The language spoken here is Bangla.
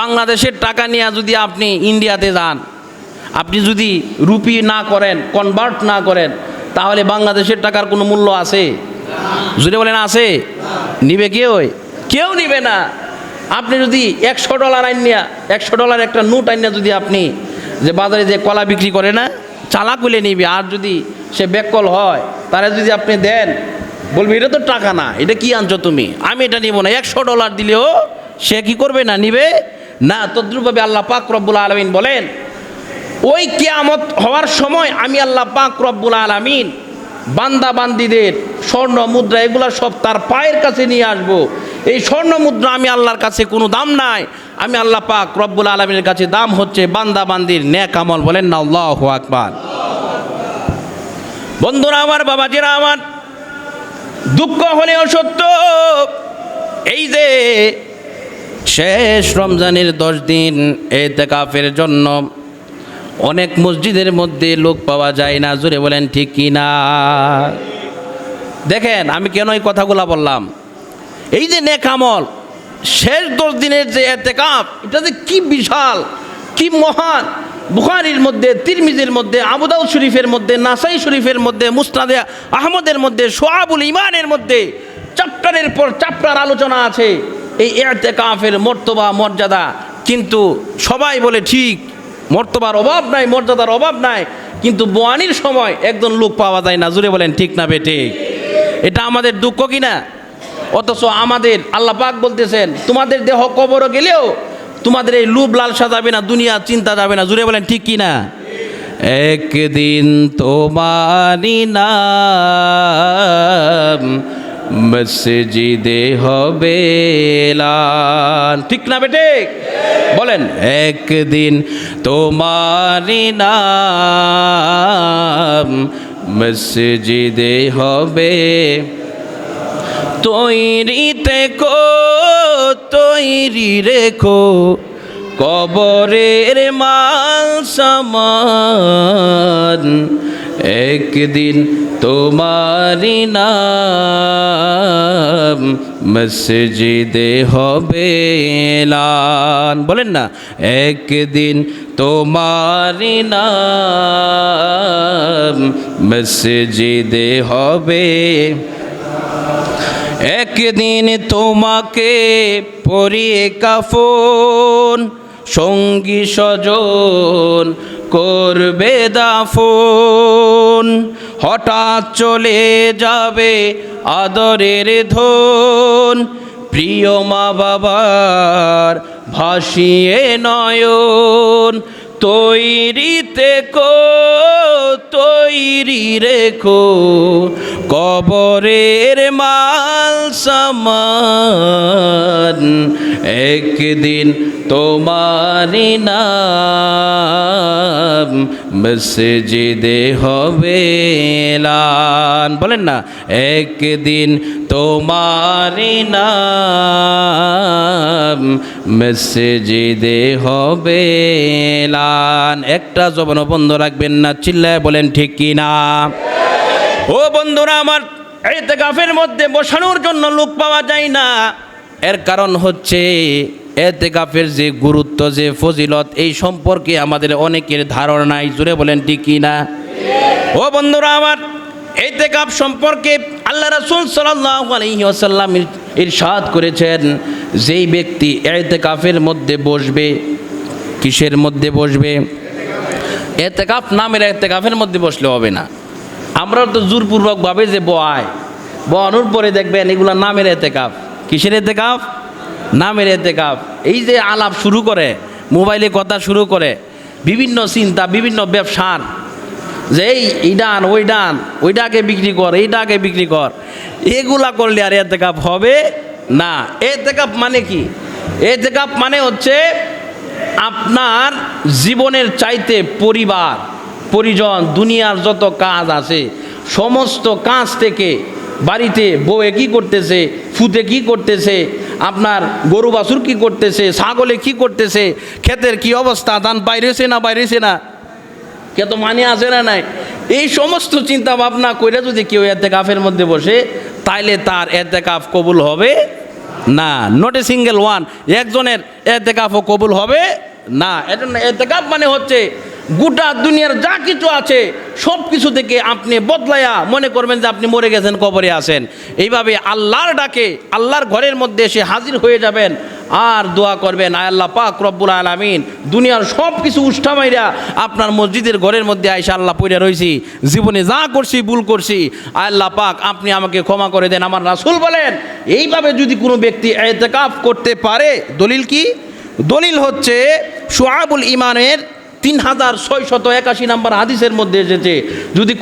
বাংলাদেশের টাকা নিয়ে যদি আপনি ইন্ডিয়াতে যান, আপনি যদি রুপি না করেন কনভার্ট না করেন, তাহলে বাংলাদেশের টাকার কোনো মূল্য আছে? যদি বলেন, আছে। নিবে কেউ কেউ নিবে না। আপনি যদি একশো ডলার আইনিয়া একশো ডলার একটা নোট আইনিয়া যদি আপনি যে বাজারে যে কলা বিক্রি করে না চালা কুলে নিবে। আর যদি সে বেকল হয়, তারা যদি আপনি দেন, বলবে, এটা তো টাকা না, এটা কি আনছো তুমি? আমি এটা নিব না। একশো ডলার দিলেও সে কি করবে না? নিবে? না তদ্রুপভাবে আল্লাহ পাক রব্বুল আলমিন বলেন, ওই কেয়ামত হওয়ার সময় আমি আল্লাহ পাক রব্বুল আলামিন বান্দা বান্দিদের স্বর্ণ মুদ্রা এগুলো সব তার পায়ের কাছে নিয়ে আসব। এই স্বর্ণ মুদ্রা আমি আল্লাহর কাছে কোনো দাম নাই। আমি আল্লাহ পাক রব্বুল আলমিনের কাছে দাম হচ্ছে বান্দা বান্দির ন্যাক আমল বলেন না, আল্লাহ আকবার। বন্ধুরা আমার বাবা বাবাজিরা আমার, দুঃখ হলেও সত্য, এই যে শেষ রমজানের দশ দিন এতেকাফের জন্য অনেক মসজিদের মধ্যে লোক পাওয়া যায় না। জোরে বলেন, ঠিক কি না? দেখেন, আমি কেন এই কথাগুলো বললাম? এই যে নেকামল শেষ দশ দিনের যে এতেকাফ, এটা যে কি বিশাল, কি মহান। বুখারির মধ্যে, তিরমিজের মধ্যে আবুদাউ শরীফের মধ্যে, নাসাই শরীফের মধ্যে মুস্তাদে আহমদের মধ্যে সোহাবুল ইমানের মধ্যে, চ্যাপ্টারের পর চ্যাপ্টার আলোচনা আছে। এই এতেকাফের মর্তবা, মর্যাদা। কিন্তু সবাই বলে, ঠিক, মর্তবার অভাব নাই, মর্যাদার অভাব নাই। কিন্তু বোয়ানির সময় একজন লোক পাওয়া যায় না। জুড়ে বলেন, ঠিক না বেটে এটা আমাদের দুঃখ কি না? অথচ আমাদের আল্লাহ পাক বলতেছেন, তোমাদের দেহ কবরও গেলেও তোমাদের এই লুব লালসা যাবে না, দুনিয়া চিন্তা যাবে না। জুড়ে বলেন, ঠিক কি না? একদিন তোমারি নাম মসজিদে হবে। ঠিক না বেটে? বলেন, একদিন তোমারি মসজিদে হবে। তৈরিতে কো, তৈরি রেখো, কবরের মাল সামান। একদিন তোমারি নাম মসজিদে হবে এলান। বলেন না, একদিন তোমারি নাম মসজিদে হবে। একদিন তোমাকে পরিয়ে কাফন সঙ্গী স্বজন করবে দাফন। হঠাৎ চলে যাবে আদরের ধন। প্রিয় মা বাবার ভাসিয়ে নয়ন। তৈরিতে কো, তৈরি রেখো। কবরের মাল সামান। একদিন তোমারি নাম মসজিদে হবে এলান। বলেন না, একদিন তোমারি নাম মসজিদে হবে এলান। একটা জবানও বন্ধ রাখবেন না, চিল্লায় বলেন ঠিক কি না? ও বন্ধুরা, আমার এতে গাফের মধ্যে বসানোর জন্য লোক পাওয়া যায় না। এর কারণ হচ্ছে এতে গাফের যে গুরুত্ব, যে ফজিলত, এই সম্পর্কে আমাদের অনেকের ধারণা নাই। জুড়ে বলেন, ঠিক না? ও বন্ধুরা আমার এতে গাফ সম্পর্কে আল্লাহ রাসুল আলহিহাসাল্লাম ইরশাদ করেছেন, যেই ব্যক্তি এতে কাফের মধ্যে বসবে, কিসের মধ্যে বসবে? এতেকাফ নামের এতেকাফের মধ্যে বসলে হবে না। আমরা তো জোরপূর্বকভাবে যে বয়, বয়ানোর পরে দেখবেন এগুলো নামের এতেকাফ। কিসের এতেকাফ? নামের এতেকাফ। এই যে আলাপ শুরু করে, মোবাইলে কথা শুরু করে, বিভিন্ন চিন্তা, বিভিন্ন ব্যবসার, যে এই এই ডান ওই ডান ওইটাকে বিক্রি কর এইটাকে বিক্রি কর, এগুলা করলে আর এতেকাপ হবে না। এতেকাপ মানে কি? এতেকাপ মানে হচ্ছে আপনার জীবনের চাইতে পরিবার, পরিজন, দুনিয়ার যত কাজ আছে, সমস্ত কাজ থেকে বাড়িতে বউয়ে কি করতেছে? ফুতে কি করতেছে? আপনার গরু বাছুর কি করতেছে? ছাগলে কি করতেছে? ক্ষেতের কি অবস্থা? ধান বাইরেছে না বাইরেছে না? কে তো মানে আছে না নাই? এই সমস্ত চিন্তা ভাবনা করে যদি কেউ এতে কাফের মধ্যে বসে, তাইলে তার এতে কাফ কবুল হবে না। নট এ সিঙ্গেল ওয়ান একজনের এতে এতেকাফও কবুল হবে না। এজন্য এতেকাফ মানে হচ্ছে গোটা দুনিয়ার যা কিছু আছে, সব কিছু থেকে আপনি বদলায়া মনে করবেন যে আপনি মরে গেছেন, কবরে আছেন। এইভাবে আল্লাহর ডাকে, আল্লাহর ঘরের মধ্যে এসে হাজির হয়ে যাবেন আর দোয়া করবেন, আয় আল্লাহ পাক রব্বুল আলামিন, দুনিয়ার সব কিছু উষ্ঠা মাইরা আপনার মসজিদের ঘরের মধ্যে আইসা আল্লাহ পইরা রয়েছি জীবনে যা করছি, ভুল করছি, আয় আল্লাহ পাক আপনি আমাকে ক্ষমা করে দেন, আমার রাসূল বলেন। এইভাবে যদি কোনো ব্যক্তি এতেকাফ করতে পারে, দলিল কি? দলিল হচ্ছে সোয়াবুল ইমানের তিন হাজার ছয়শত একাশি নাম্বার হাদিসের মধ্যে এসেছে যদি